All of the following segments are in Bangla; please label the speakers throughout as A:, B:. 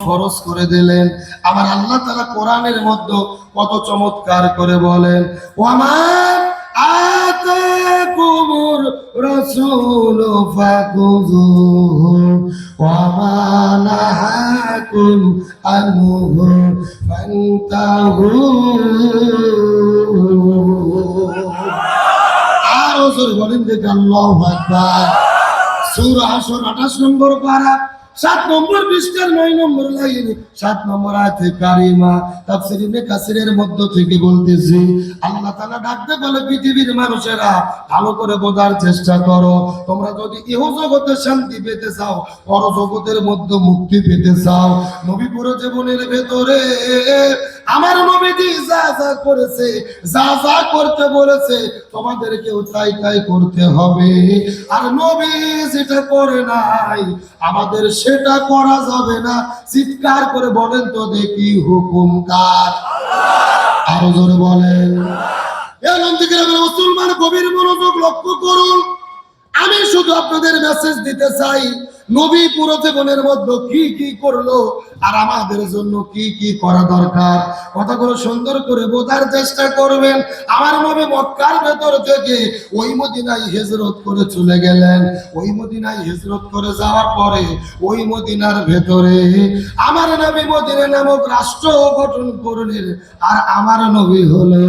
A: ফরজ করে দিলেন। আমার আল্লাহ তাআলা কোরআনের মধ্যে কত চমৎকার করে বলেন ওয়ামান আতাকুমুর রাসূল ফাকুযুহু ওয়ামা নাহাকুম আনহু ফান্তাহু. আরও জোরে বলেন যে আল্লাহু আকবার। সূরা হাসর 28 নম্বর পারা। সাত নম্বর পৃষ্ঠার নয় নম্বর লাইনে, সাত নম্বর আয়াতে কারিমা তাফসির ইবনে কাসিরের মধ্য থেকে বলতেছি, আল্লাহ তাআলা ডাকতে বলে পৃথিবীর মানুষেরা, ভালো করে বোঝার চেষ্টা করো। তোমরা যদি ইহ জগতে শান্তি পেতে চাও, পর জগতের মধ্যে মুক্তি পেতে চাও নবী পুরো জীবনের ভেতরে আমার নবীজি যা যা করেছে, যা যা করতে বলেছে, তোমাদেরকেও তাই তাই করতে হবে। আর নবী যেটা করে নাই, আমাদের সেটা করা যাবে না। চিৎকার করে বলেন তো দেখি হুকুম কার। আরও জোরে বলেন। মুসলমান গভীর মনোযোগ লক্ষ্য করুন। আমি শুধু আপনাদের মেসেজ দিতে চাই নবী পুরো জীবনের মধ্যে কি কি করল আর আমাদের জন্য কি কি করা দরকার? কথাগুলো সুন্দর করে বোঝার চেষ্টা করবেন। আমার নবী মক্কার ভেতর থেকে ওই মদিনায় হেজরত করে চলে গেলেন। ওই মদিনায় হেজরত করে যাওয়ার পরে ওই মদিনার ভেতরে আমার নবী মদিনা নামক রাষ্ট্র গঠন করলেন আর আমার নবী হলো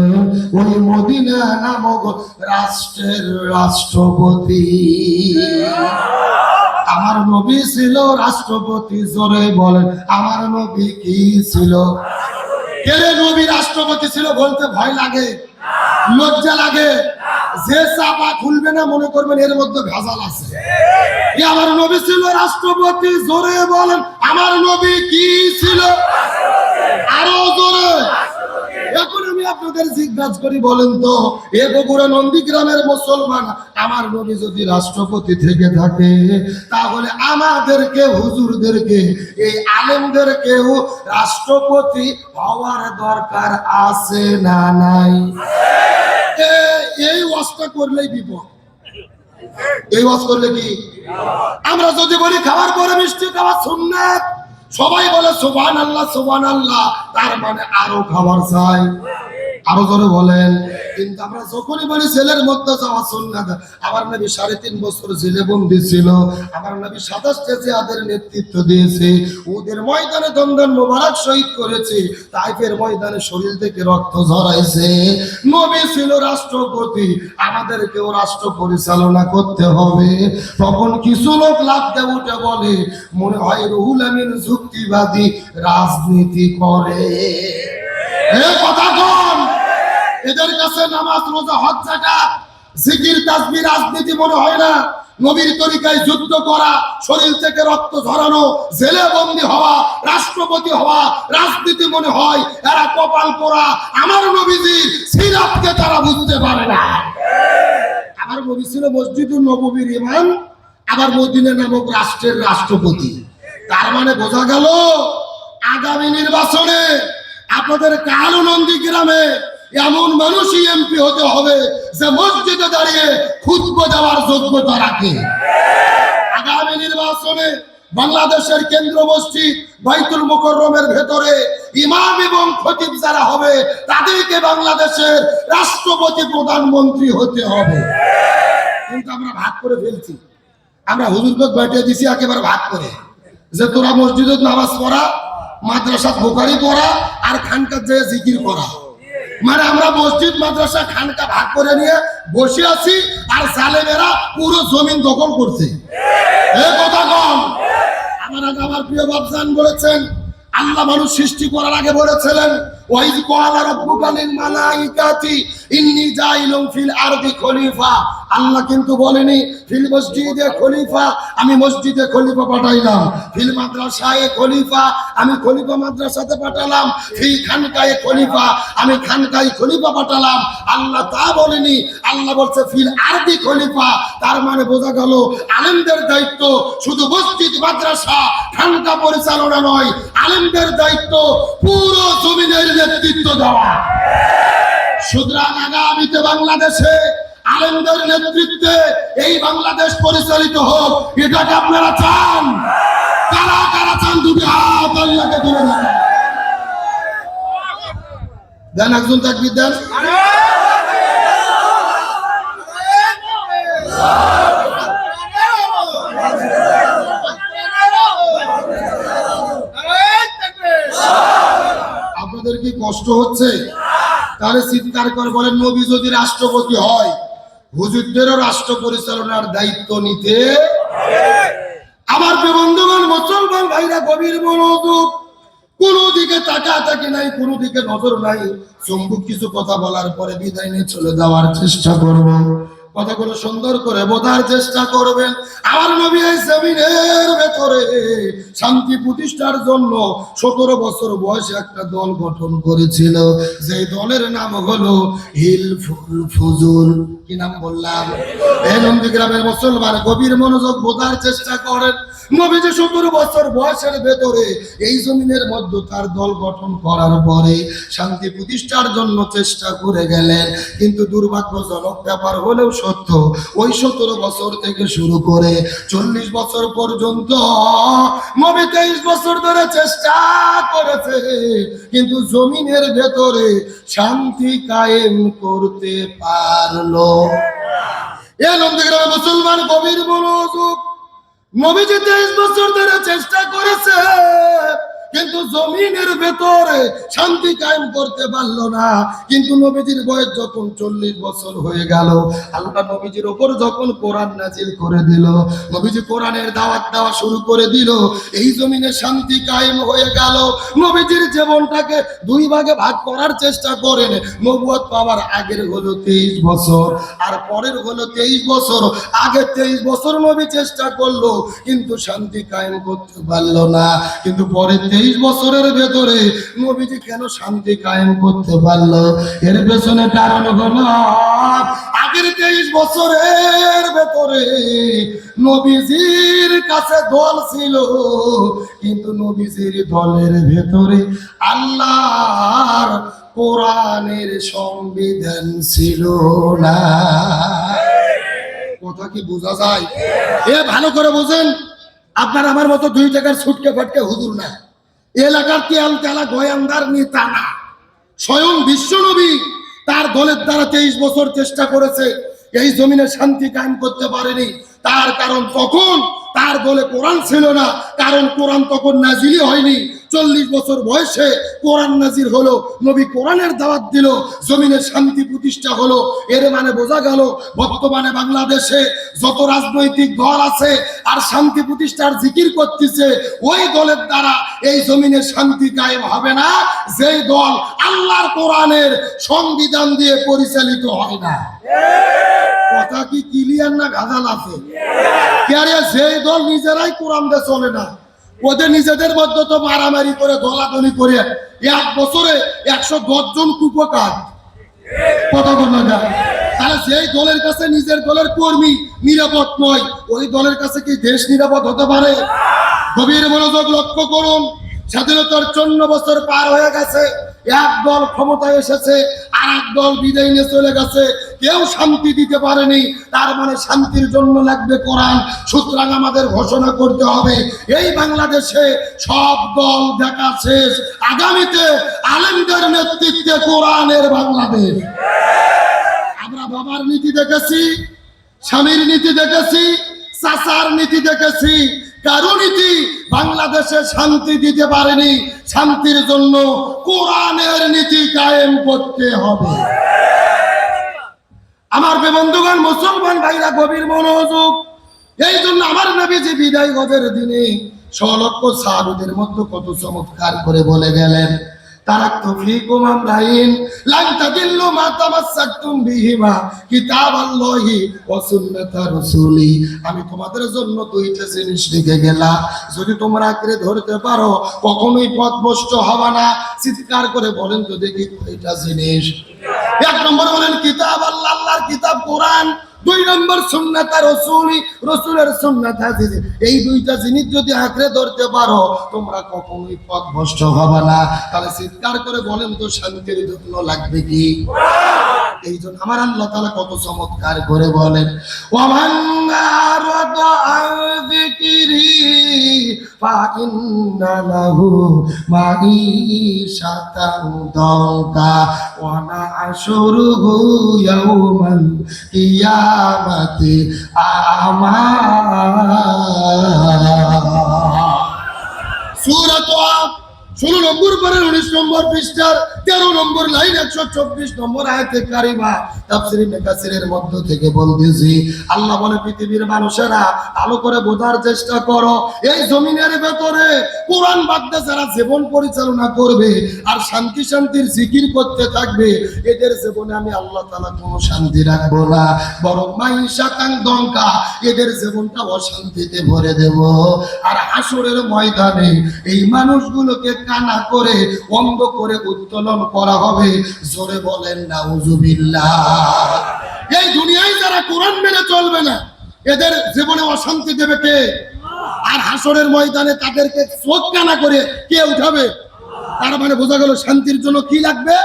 A: ওই মদিনা নামক রাষ্ট্রের রাষ্ট্রপতি। নবী ছিল রাষ্ট্রপতি, জোরে বলেন, আমার নবী কি ছিল? কেলে নবী রাষ্ট্রপতি ছিল বলতে ভয় লাগে? লজ্জা লাগে? যে চাপা খুলবে না মনে করবেন এর মধ্যে ভেজাল আছে। আমার নবী ছিল রাষ্ট্রপতি, জোরে বলেন, আমার নবী কি ছিল? আরও জোরে। আপনাদের জিজ্ঞাসা করি বলেন তো, এ বগুড়া নন্দীগ্রামের মুসলমান, আমার নবী যদি রাষ্ট্রপতি থেকে থাকে, তাহলে আমাদেরকে, হুজুরদেরকে, এই আলেমদেরকেও রাষ্ট্রপতি হওয়ার দরকার আছে না নাই? এই ওয়াজটা করলেই বিপদ। এই ওয়াজ করলে কি? আমরা যদি বলি খাওয়ার পরে মিষ্টি খাওয়া সুন্নাত, সবাই বলে সুবহান আল্লাহ সুবহান আল্লাহ তার মানে আরও খাবার চাই। আরও জোরে বলেন। কিন্তু আমরা যখনই বলি ছেলের মধ্যে যাওয়া সুন্নাত, আমার নবী সাড়ে তিন বছর জেলে বন্দি ছিল। আমার নবী সাতাশটা জিহাদের নেতৃত্ব দিয়েছে। ওদের ময়দানে দন্দন মোবারক শহীদ করেছে। তাইফের ময়দানে শরীর থেকে রক্ত ঝরাইছে। নবী ছিল রাষ্ট্রপতি, আমাদেরকেও রাষ্ট্র পরিচালনা করতে হবে। তখন কিছু লোক লাভতে উঠে বলে, মনে হয় রুহুল আমিন যুক্তিবাদী রাজনীতি করে। কথা কম এদের কাছে নামাজ, রোজা, হজ জাকাত জিকির, তাসবিহ, রাজনীতি মনে হয় না। নবীর তরিকায় যুদ্ধ করা, শরীর থেকে রক্ত ঝরানো জেলে বন্দী হওয়া, রাষ্ট্রপতি হওয়া, রাজনীতি মনে হয়, এরা কপাল পোড়া। আমার নবীজির সিরাতকে তারা বুঝতে পারে না। আমার নবী ছিল মসজিদুল নববীর ইমাম, আবার মদিনা নামক রাষ্ট্রের রাষ্ট্রপতি। তার মানে বোঝা গেল, আগামী নির্বাচনে আপনাদের কালো নন্দী গ্রামে এমন মানুষই এমপি হতে হবে যে মসজিদে দাঁড়িয়ে খুদ্ দেওয়ার যোগ্যতা রাখে। আগামী নির্বাচনে বাংলাদেশের কেন্দ্র মসজিদ বাইতুল মুকররমের ভেতরে ইমাম এবং খতিব যারা হবে, তাদেরকে বাংলাদেশের রাষ্ট্রপতি প্রধানমন্ত্রী হতে হবে। কিন্তু আমরা ভাগ করে ফেলছি। আমরা হুজুরকে বেটে দিছি একেবারে ভাগ করে। যে তোরা মসজিদে নামাজ পড়া মাদ্রাসা বোকারি পড়া আর খানকার যে জিকির করা। মানে আমরা মসজিদ, মাদ্রাসা, খানকা ভাগ করে নিয়ে বসে আছি আর জালেমেরা পুরো জমিন দখল করছে। কথা আমার আগে আমার প্রিয় বাবজান বলেছেন, আল্লাহ মানুষ সৃষ্টি করার আগে বলেছিলেন ওয়াইজ কোয়ালা রাব্বুকা লিল মালাইকাতি ইন্নী জাইলুম ফিল আরদি খলিফা আল্লাহ কিন্তু বলেনি, ফিল মসজিদে খলিফা, আমি মসজিদে খলিফা পাঠাইলাম। ফিল মাদ্রাসায় খলিফা, আমি খলিফা মাদ্রাসাতে পাঠালাম। ফিল খানকায় খলিফা, আমি খানকায় খলিফা পাঠালাম। আল্লাহ তা বলেনি, আল্লাহ বলছে, ফিল আরদি খলিফা। তার মানে বোঝা গেল, আলেমদের দায়িত্ব শুধু মসজিদ, মাদ্রাসা, খানকা পরিচালনা নয়, আলেমদের দায়িত্ব পুরো জমিনের নেতৃত্ব দেওয়া। সুতরাং আগামীতে বাংলাদেশে আলেমদের নেতৃত্বে এই বাংলাদেশ পরিচালিত হোক এটাকে আপনারা চান? কারা কারা চান দুটি হাত আল্লাহকে তুলে দেন। দেন একজন তাকবির দেন। কি কষ্ট হচ্ছে, তাহলে চিৎকার করে বলেন, নবী যদি রাষ্ট্রপতি হয়, হুজুরদেরও রাষ্ট্র পরিচালনার দায়িত্ব নিতে আমার বন্ধুগণ, মুসলমান ভাইরা, গভীর মনোযোগ, কোন দিকে তাকা তাকি নাই, কোন দিকে নজর নাই। চম্বুক কিছু কথা বলার পরে বিদায় নিয়ে চলে যাওয়ার চেষ্টা করব। কথাগুলো সুন্দর করে বোধার চেষ্টা করবেন। আমার নবী এই জমিনের ভেতরে শান্তি প্রতিষ্ঠার জন্য সতেরো বছর বয়সে একটা দল গঠন করেছিল। যে দলের নাম হলো হিল ফুল ফুজুল কি নাম বললাম? এই নন্দীগ্রামের মুসলমান গভীর মনোযোগ বোঝার চেষ্টা করেন। নবীজি সতেরো বছর বয়সের ভেতরে এই জমিনের মধ্যে তার দল গঠন করার পরে শান্তি প্রতিষ্ঠার জন্য চেষ্টা করে গেলেন। কিন্তু দুর্ভাগ্যজনক ব্যাপার হলেও সত্য, ওই সতেরো বছর থেকে শুরু করে চল্লিশ বছর পর্যন্ত নবী তেইশ বছর ধরে চেষ্টা করেছে, কিন্তু জমিনের ভেতরে শান্তি কায়েম করতে পারল এ নন্দীগ্রামে মুসলমান কবির মনোযোগ। নবীজি তেইশ বছর ধরে চেষ্টা করেছে। কিন্তু জমিনের ভেতরে শান্তি কায়েম করতে পারল না। কিন্তু নবীজির বয়স যখন চল্লিশ বছর হয়ে গেল, আল্লাহ নবীজির ওপর যখন কোরআন নাজিল করে দিল, নবীজি কোরআনের দাওয়াত দেওয়া শুরু করে দিল, এই জমিনে শান্তি কায়েম হয়ে গেল। নবীজির জীবনটাকে দুই ভাগে ভাগ করার চেষ্টা করেন। নবুয়ত পাওয়ার আগের হলো তেইশ বছর, আর পরের হলো তেইশ বছর। আগে তেইশ বছর নবী চেষ্টা করল, কিন্তু শান্তি কায়েম করতে পারল না। কিন্তু পরে তেইশ বছরের ভেতরে নবীজি কেন শান্তি কায়েম করতে পারল? এর পেছনে কারণ হলো, আগের তেইশ বছরের ভেতরে নবীজির কাছে দল ছিল, কিন্তু নবীজির দলের ভেতরে আল্লাহর কোরআনের সংবিধান ছিল না। কথা কি বোঝা যায়? এ ভালো করে বোঝেন, আপনার আমার মতো দুই টাকার ছুটকে ফটকে হুজুর না এলাকার তেল তেলা গয়ান্দার নেতা না। স্বয়ং বিশ্বনবী তার দলের দ্বারা তেইশ বছর চেষ্টা করেছে, এই জমিনে শান্তি কায়েম করতে পারেনি। তার কারণ তখন তার দলে কোরআন ছিল না। কারণ কোরআন তখন নাজিলই হয়নি। চল্লিশ বছর বয়সে কোরআন নাজির হলো নবী কোরআনের দাওয়াত দিল জমিনে শান্তি প্রতিষ্ঠা হলো। এর মানে বোঝা গেল বর্তমানে বাংলাদেশে যত রাজনৈতিক দল আছে আর শান্তি প্রতিষ্ঠার জিকির করতেছে ওই দলের দ্বারা এই জমিনে শান্তি কায়েম হবে না। যেই দল আল্লাহর কোরআনের সংবিধান দিয়ে পরিচালিত হয় না। কথা কি ক্লিয়ার না গাজাল আছে? আরে দল নিজেরাই কোরআন দিয়ে চলে না। ওদের নিজেদের মধ্যে তো মারামারি করে, দলাদলি করে। এক বছরে একশো দশ জন কুপকার। সেই দলের কাছে নিজের দলের কর্মী নিরাপদ নয়, ওই দলের কাছে কি দেশ নিরাপদ হতে পারে? গভীর মনোযোগ লক্ষ্য করুন। স্বাধীনতার চন্ন বছর পার হয়ে গেছে। এক দল ক্ষমতায় এসেছে আর এক দল বিদায় নিয়ে চলে গেছে। কেউ শান্তি দিতে পারেনি, তার মানে শান্তির জন্য লাগবে কোরআন। সুতরাং আমাদের ঘোষণা করতে হবে, এই বাংলাদেশে সব দল দেখা শেষ। আগামীতে আলেমদের নেতৃত্বে কোরআনের বাংলাদেশ। আমরা বাবার নীতি দেখেছি, স্বামীর নীতি দেখেছি, চাচার নীতি দেখেছি। কারও নীতি বাংলাদেশে শান্তি দিতে পারেনি, শান্তির জন্য কোরআনের নীতি কায়েম করতে হবে। আমার বন্ধুগণ, মুসলমান ভাইরা, গভীর মনোযোগ। এই জন্য আমার নবী যে বিদায় গজের দিনে সলক্ষ সাহাবিদের মধ্যে কত চমৎকার করে বলে গেলেন। আমি তোমাদের জন্য দুইটা জিনিস রেখে গেলাম। যদি তোমরা আঁকড়ে ধরতে পারো, কখনোই পথভ্রষ্ট হবে না। চিৎকার করে বলেন তো দেখি কয়টা জিনিস। এক নম্বর বলেন, কিতাব আল্লাহ, আল্লাহর কিতাব কোরআন। দুই নম্বর সুন্নাতা রসুলি, রসুলের সুন্নাত হাদিস। এই দুইটা জিনিস যদি আঁকড়ে ধরতে পারো, তোমরা কখনোই পথ ভ্রষ্ট হবে না। তাহলে চিৎকার করে বলেন তো শান্তির যত্ন লাগবে কি? এই জন্য আমার আল্লাহ তাআলা কত চমৎকার করে বলেন ওমান আরাদা আন যিকরি ফাইন্না লাহু মাঈশাতান দাঙ্কা ওয়া নাশরুহু আমা সুরাত ষোলো নম্বর পরের উনিশ নম্বর পৃষ্ঠার তেরো নম্বর লাইন একশো চব্বিশ নম্বর আয়তে কারিমা। তাফসিরি মেকাসিরের মধ্য থেকে বলতেছি, আল্লাহ বলে, পৃথিবীর মানুষেরা ভালো করে বোঝার চেষ্টা করো। এই জমিনের ভেতরে কোরআন বাদ্যে যারা জীবন পরিচালনা করবে আর শান্তি শান্তির জিকির করতে থাকবে, এদের জীবনে আমি আল্লাহ তালা কোনো শান্তি রাখব না, বরং মাইশাকাং দঙ্কা, এদের জীবনটা অশান্তিতে ভরে দেব। আর হাসরের ময়দানে এই মানুষগুলোকে কানা করে, অন্ধ করে উত্তোলন করা হবে। জোরে বলেন না উজুবিল্লাহ এই দুনিয়ায় যারা কোরআন মেনে চলবে না, এদের জীবনে অশান্তি দেবে কে? আর হাসরের ময়দানে তাদেরকে চোখ কানা করে কে উঠাবে? তার মানে বোঝা গেল শান্তির জন্য কি লাগবে?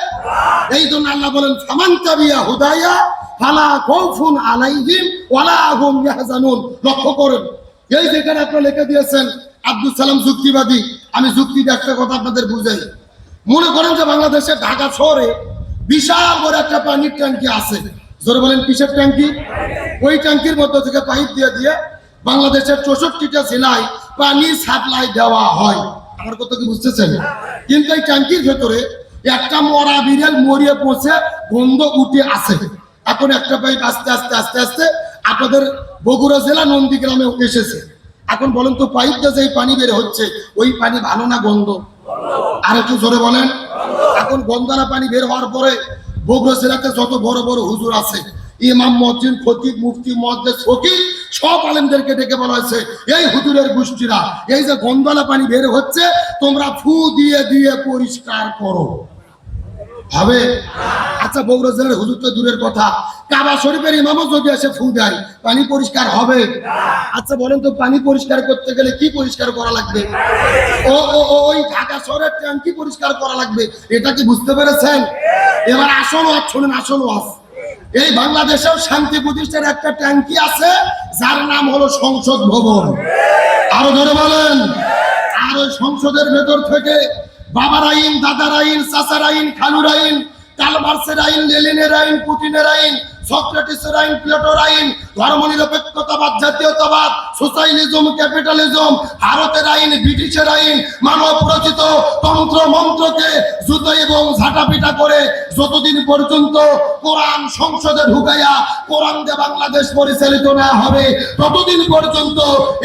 A: এই জন্য আল্লাহ বলেন, ফামান তাবিয়া হুদায়া, ফালা খাউফুন আলাইহিম, ওয়ালা হুম ইয়াহজানুন। লক্ষ্য করেন। এই যেখানে আপনারা লিখে দিয়েছেন আব্দুল সালাম যুক্তিবাদী। আমি যুক্তিতে একটা কথা আপনাদের বুঝাই। মনে করেন যে বাংলাদেশের ঢাকা শহরে বিশাল বড় একটা পানির ট্যাঙ্কি আছে। জোরে বলেন, কিসের ট্যাঙ্কি? ওই ট্যাঙ্কির মধ্য থেকে পাইপ দিয়ে দিয়ে বাংলাদেশের চৌষট্টিটা জেলায় পানি সাপ্লাই দেওয়া হয়। আমার কথা কি বুঝতেছেন? কিন্তু এই ট্যাঙ্কির ভেতরে একটা মরা বিড়াল মরিয়ে পৌঁছে গন্ধ উঠে আসে এখন একটা পাইপ আস্তে আস্তে আস্তে আস্তে আপনাদের বগুড়া জেলা নন্দীগ্রামে এসেছে। এখন বলেন তো পাইপ দিয়ে যে পানি বের হচ্ছে, ওই পানি ভালো না গন্ধ? আর একটু জোরে বলেন। এখন গন্ধানা পানি বের হওয়ার পরে বগুড়া জেলাতে যত বড় বড় হুজুর আছে, ইমাম, মসজিদ খতিব মুফতি মহাদ্দেশ ফকির, সব আলেমদেরকে ডেকে বলা হয়েছে, এই হুজুরের গোষ্ঠীরা, এই যে গন্ধানা পানি বের হচ্ছে, তোমরা ফু দিয়ে দিয়ে পরিষ্কার করো। হবে? আচ্ছা বগুড়া জেলার হুজুর তো দূরের কথা। কাবা শরীফের ইমামও যদি এসে ফু দেয়, পানি পরিষ্কার হবে? আচ্ছা বলেন তো পানি পরিষ্কার করতে গেলে কি পরিষ্কার করা লাগবে? ও ও ওই ঢাকা শহরের ট্যাঙ্কি পরিষ্কার করা লাগবে? এটা কি বুঝতে পেরেছেন? এবার আসল ওয়াজ শোনেন, আসল ওয়াজ। এই বাংলাদেশেও শান্তি প্রতিষ্ঠার একটা ট্যাঙ্কি আছে, যার নাম হলো সংসদ ভবন। আরও ধরে বলেন, আর ওই সংসদের ভেতর থেকে বাবার আইন, দাদার আইন, চাচার আইন, খালুর আইন, কালমার্সের আইন, লেলিনের আইন পুটিনের আইন, সক্রেটিসের আইন, প্লেটোর আইন, ধর্মনিরপেক্ষতাবাদ, জাতীয়তাবাদ সোশ্যালিজম ক্যাপিটালিজম, ভারতের আইন, ব্রিটিশের আইন, মানব রচিত তন্ত্র মন্ত্রকে জুতো এবং ঝাঁটাপিটা করে যতদিন পর্যন্ত কোরআন সংসদে ঢুকাইয়া কোরআন দিয়ে বাংলাদেশ পরিচালিত না হবে, ততদিন পর্যন্ত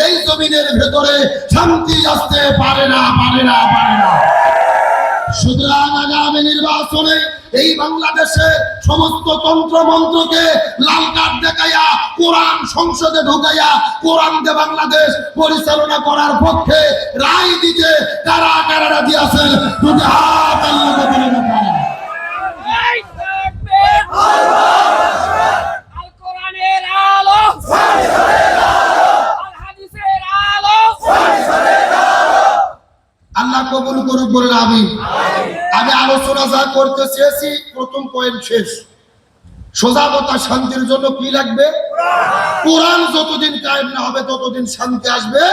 A: এই জমিনের ভেতরে শান্তি আসতে পারে না পারে না পারে না। সুতরাং আগামী নির্বাচনে এই বাংলাদেশে সমস্ত তন্ত্র মন্ত্রকে লাল কার্ড দেখাইয়া কোরআন সংসদে ঢুকাইয়া কোরআন দিয়ে বাংলাদেশ পরিচালনা করার পক্ষে রায় দিতে কারা কারা দিয়েছেন দুটি হাত আল্লাহকে বলে দেখায়।
B: এই তাকবীর! আল কোরআনের আলো আল হাদিসের আলো
A: আল্লাহ কবুল করুক বলেন আমি আমি আলোচনা যা করতে চেয়েছি, প্রথম পয়েন্ট শেষ। সোজা কথা শান্তির জন্য কি লাগবে? কোরআন যতদিন কায়েম না হবে, ততদিন শান্তি আসবে।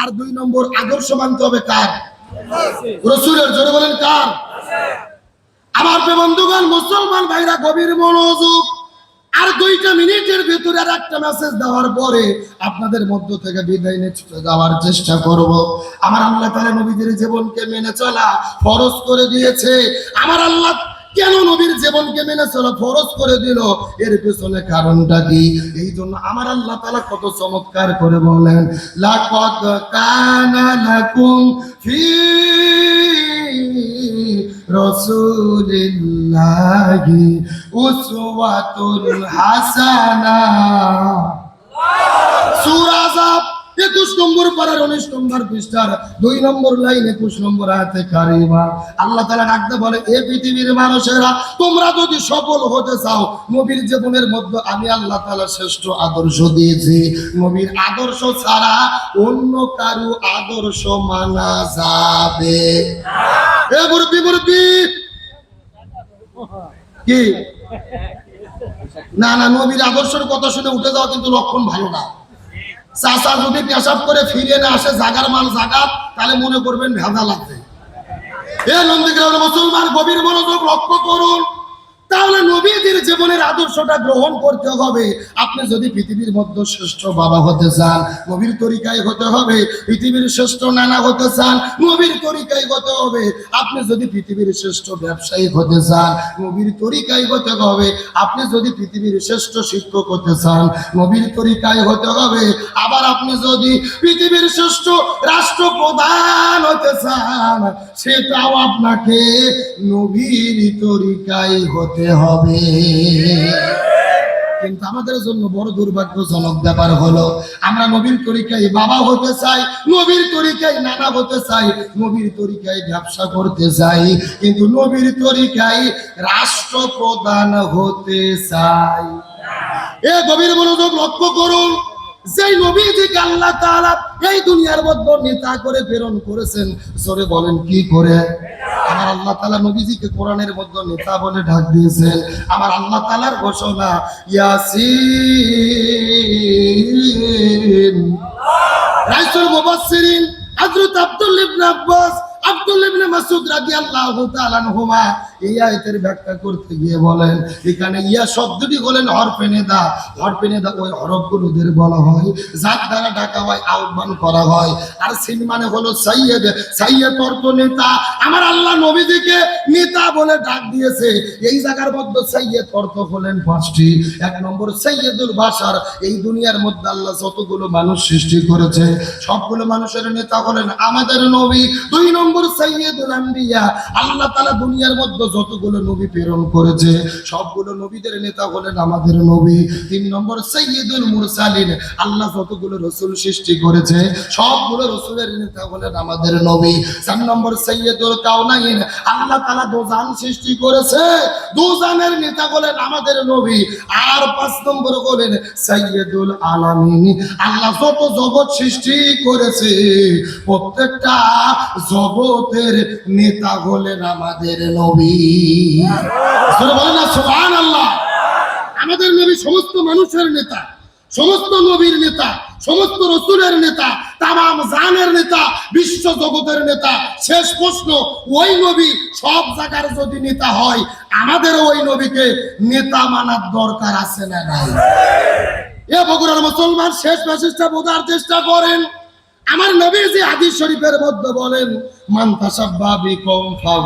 A: আর দুই নম্বর আদর্শ মানতে হবে কার? রসুলের, জোরে বলেন কার? আমার বন্ধুগণ, মুসলমান ভাইরা, গভীর মনোযোগ আর দুইটা মিনিটের ভিতরে আর একটা মেসেজ দেওয়ার পরে আপনাদের মধ্য থেকে বিদায় নিয়ে যাওয়ার চেষ্টা করব। আমার আল্লাহ তাআলা নবীদের জীবনকে মেনে চলা ফরজ করে দিয়েছে। আমার আল্লাহ কেন নবীর জীবনকে মেনে চলা ফরজ করে দিল? এর পেছনে কারণটা কি? এই জন্য আমার আল্লাহ তাআলা কত চমৎকার করে বলেন, লাকাদ কানা লাকুম ফি রসুলিল্লাহি উসওয়াতুল হাসানা। সূরা 21 নম্বর পারার 19 নম্বর পৃষ্ঠার 2 নম্বর লাইন 21 নম্বর আয়াতে কারিমা। আল্লাহ তাআলা ডাকতে বলে, এ পৃথিবীর মানুষেরা, তোমরা যদি সফল হতে চাও, নবীর জীবনের মধ্যে আমি আল্লাহ তাআলা শ্রেষ্ঠ আদর্শ দিয়েছি। নবীর আদর্শ ছাড়া অন্য কারও আদর্শ মানা যাবে এ মুরব্বি মুরব্বি কি? না না, নবীর আদর্শের কথা শুনে উঠে যাওয়া কিন্তু লক্ষণ ভালো না। চাষা যদি পেশাব করে ফিরে না আসে জাগার মাল জাগা, তাহলে মনে করবেন ভেজাল লাগবে এ নন্দীগ্রামের মুসলমান গভীর মনোযোগ লক্ষ্য করুন। তাহলে নবীদের জীবনের আদর্শটা গ্রহণ করতে হবে। আপনি যদি পৃথিবীর মধ্যে শ্রেষ্ঠ বাবা হতে চান, নবীর তরিকায় হতে হবে। পৃথিবীর শ্রেষ্ঠ নানা হতে চান, নবীর তরিকায় হতে হবে। আপনি যদি পৃথিবীর শ্রেষ্ঠ ব্যবসায়ী হতে চান, নবীর তরিকায় হতে হবে। আপনি যদি পৃথিবীর শ্রেষ্ঠ শিক্ষক হতে চান, নবীর তরিকায় হতে হবে। আবার আপনি যদি পৃথিবীর শ্রেষ্ঠ রাষ্ট্রপ্রধান হতে চান, সেটাও আপনাকে নবীর তরিকায় হতে হবে। কিন্তু আমাদের জন্য বড় দুর্ভাগ্যজনক ব্যাপার হলো, আমরা নবীর তরিকায় বাবা হতে চাই, নবীর তরিকায় নানা হতে চাই, নবীর তরিকায় ব্যবসা করতে চাই, কিন্তু নবীর তরিকায় রাষ্ট্র রাষ্ট্রপ্রধান হতে চাই। এ গভীর মনোযোগ লক্ষ্য করুন। যেই নবীজিকে আল্লাহ তাআলা এই দুনিয়ার মধ্যে নেতা করে প্রেরণ করেছেন, জোরে বলেন, কি করে? আমার আল্লাহ তাআলা নবীজিকে কোরআনের মধ্যে নেতা বলে ডাক দিয়েছেন। আমার আল্লাহ তাআলার ঘোষণা, ইয়াসিন। রাইসুল মুবাসসিরিন, হযরত আব্দুল ইবনে আব্বাস, আব্দুল ইবনে মাসউদ রাদিয়াল্লাহু তাআলা আনহুমা এই আয়াতের ব্যাখ্যা করতে গিয়ে বলেন, এখানে ইয়া শব্দটি হলেন হরফে নেদা। হরফে নেদা ওই হরফগুলোদের বলা হয়, যার দ্বারা ডাকা হয় আহ্বান করা হয়। আর সিন মানে হলো সাইয়েদ সাইয়েদ অর্থ নেতা। আমার আল্লাহ নবীজিকে নেতা বলে ডাক দিয়েছে। এই জায়গার মধ্যে সাইয়েদ অর্থ হলেন পাঁচটি। এক নম্বর সাইয়েদুল বাসার এই দুনিয়ার মধ্যে আল্লাহ যতগুলো মানুষ সৃষ্টি করেছে, সবগুলো মানুষের নেতা হলেন আমাদের নবী। দুই নম্বর সাইয়েদুল আম্বিয়া। আল্লাহ তাআলা দুনিয়ার মধ্যে যতগুলো নবী প্রেরণ করেছে, সবগুলো নবীদের নেতা হলেন আমাদের নবী। তিন নম্বর সৈয়দুল মুরসালিন, আল্লাহ যতগুলো রসুল সৃষ্টি করেছে, সবগুলো রসুলের নেতা হলেন আমাদের নবী। চার নম্বর সৈয়দুল কাউনাইন আল্লাহ তালা দোজান সৃষ্টি করেছে, দোজানের নেতা হলেন আমাদের নবী। আর পাঁচ নম্বর হলেন সৈয়দুল আলামিন, আল্লাহ যত জগৎ সৃষ্টি করেছে, প্রত্যেকটা জগতের নেতা হলেন আমাদের নবী। আমাদের নবী সমস্ত মানুষের নেতা, সমস্ত নবীর নেতা, সমস্ত রসুলের নেতা, তামাম জানের নেতা, বিশ্ব জগতের নেতা। শেষ প্রশ্ন, ওই নবী সব জায়গার যদি নেতা হয়, আমাদের ওই নবীকে নেতা মানার দরকার আছে না নাই? এ বগুড়ার মুসলমান শেষ মেসেজটা বোঝার চেষ্টা করেন। আমার নবী যে হাদিস শরীফের মধ্যে বলেন, মান তাসাব্বা বিকুম